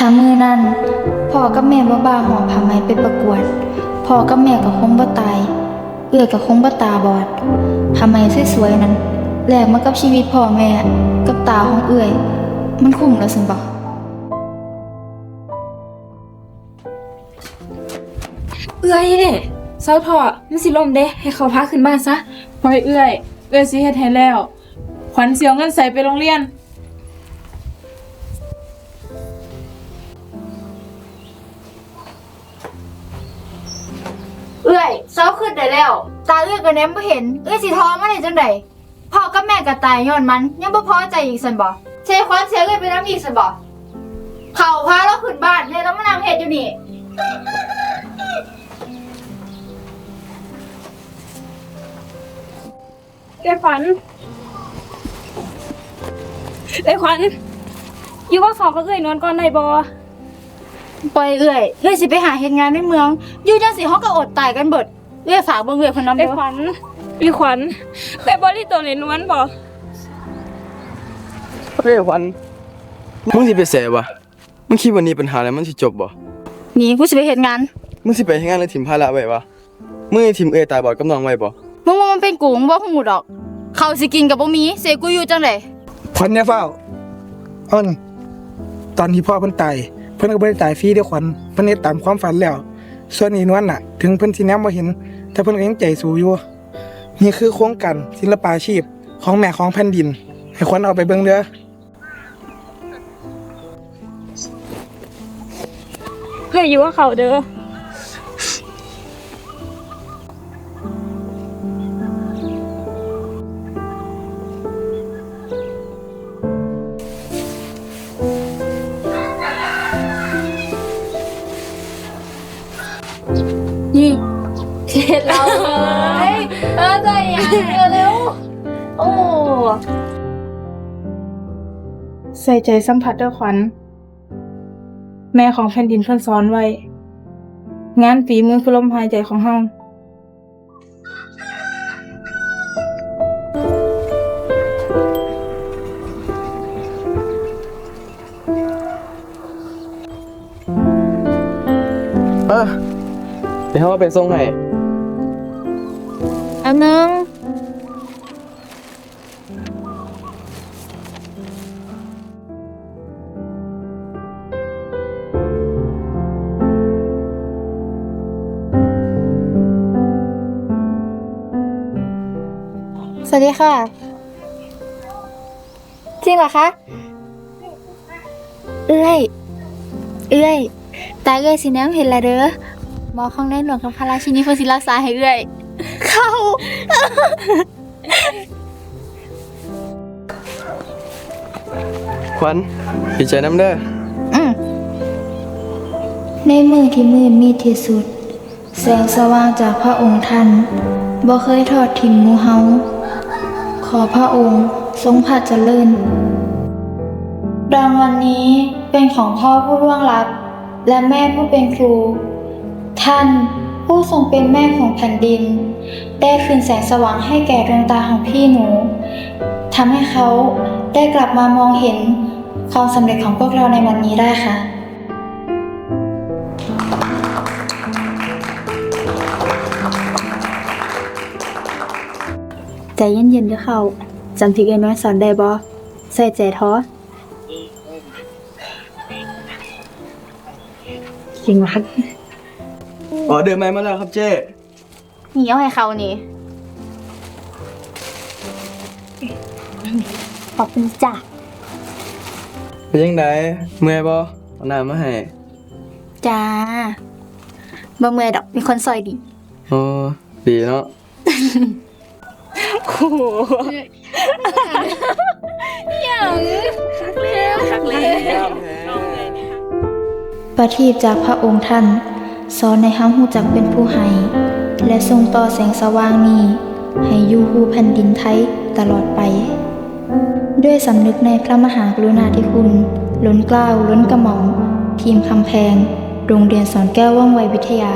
ถ้ามือนั้นพ่อกับแม่บ่บ้าหอผ้าไหมไปประกวดพ่อกับแม่ก็คงบ่ตาย เอื้อยก็คงบ่ตาบอดผ้าไหมสวยๆนั้นแลกมากับชีวิตพ่อแม่กับตาของเอื้อย มันคุ้มแล้วสิบ่เอื้อยเด้เศร้าถอดมันสิลมเด้ ให้เขาพาขึ้นบ้านซะปล่อยเอื้อย เอื้อยสิเฮ็ดให้แล้ว ขวัญเสียวเงินใส่ไปโรงเรียน เอื้อยเช้าขึ้นได้แล้ว ตาเอื้อยก็แนมบ่เห็น เอื้อยสิท้อมาได้จังไดพ่อกับแม่ก็ตายย้อนมัน ยังบ่พอใจอีกซั่นบ่เชควันเสียเอื้อยไปนํอีกซั่นบ่เขาพาเราขึ้นบ้านเลยแล้วมานั่งเฮ็ดอยู่นี่เอ้ยขวัญเอ้ยขวัญอยู่ว่าเขาก็เอ้ยนอนก่อนได้บ่ปล่อยเอื้อยเอื้อยสิไปหาเฮ็ดงานในเมือง อยู่จังสิเฮาก็อดตายกันเบิด เอื้อยฝากเบิ่งเอื้อยเพิ่นนำเอ้เด้ยอขวัญเอ้ยขวัญแต่บ่ได้ตัวในนวลบ่เฮ้ยวันมึงสิไปเสวะมึงคิดวันนี้ปัญหาอะไรมันสิจบบ่นี่กูสิไปเฮ็ดงานมึงสิไปให้งานแล้วถิ่มภาระไว้วะมึงให้ถิ่มเอยตายบอดกับน้องไว้บ่มึงว่ามันเป็นกูมึงบ่ฮู้ดอกเขาวสิกินก็บ่มีเสียกูอยู่จังได๋ขวัญอย่าเฝ้าอ้อนตอนที่พ่อเพิ่นตายเพิ่นก็บ่ได้ตายฟรีเด้อขวัญเพิ่นเฮ็ดตามความฝันแล้ว ส่วนอีนวลน่ะ ถึงเพิ่นสิแนมบ่เห็น แต่เพิ่นก็ยังใจสู้อยู่ นี่คือโครงการศิลปาชีพของแม่ของแผ่นดิน ให้ควัญเอาไปเบิ่งเด้อเพื่อยู่ว่าเขาเด้อ นี่เฮ็ดเราเลยเออใจอะเร็วโอ้ใส่ใจสัมผัสเด้อขวัญแม่ของแผ่นดินเพิ่นสอนไว้ งานฝีมือคือลมหายใจของเฮาเออ เดี๋ยวเฮาเอาไปส่งให้อันนึง สวัสดีค่ะ จริงเหรอคะ เอ้ยเอ้ยตาเอ้ยสิแนมเห็นละเด้อ มอของในหลวงกับพระราชินีเพิ่นสิรักษาให้เอ้ยเข้าขวัญดีใจน้ำเด้ออืมในมือที่มืดมิดที่สุด แสงสว่างจากพระองค์ท่านบ่เคยทอดทิ้งหมูเฮาขอพระองค์ทรงพระเจริญรางวัลนนี้เป็นของพ่อผู้ร่วงลับ และแม่ผู้เป็นครู ท่านผู้ทรงเป็นแม่ของแผ่นดิน ได้คืนแสงสว่างให้แก่ดวงตาของพี่หนูทำให้เขาได้กลับมามองเห็นความสำเร็จของพวกเราในวันนี้ได้ค่ะ ใจเย็นๆเด้อเขาจำที่เอ็นน้อยสอนได้บ่ใส่ใจท้อจริงรัก อ๋อเดินมามาแล้วครับเจ้นี่เอาให้เขานี่ ขอบคุณจ้ะเป็นยังไงเมื่อยบ่เอาน้ำมาให้จ้าบ่เมื่อยดอกมีคนซอยดีโอ้ดีเนาะโอ้โหอย่างคักแล้วคักแล้ว ประทีปจากพระองค์ท่าน สอนในห้าหูจักเป็นผู้ให้ และทรงต่อแสงสว่างนี้ ให้อยู่คู่แผ่นดินไทยตลอดไป ด้วยสำนึกในพระมหากรุณาธิคุณ ล้นเกล้าวล้นกระหม่อม ทีมคำแพง โรงเรียนสอนแก้วว่องไววิทยา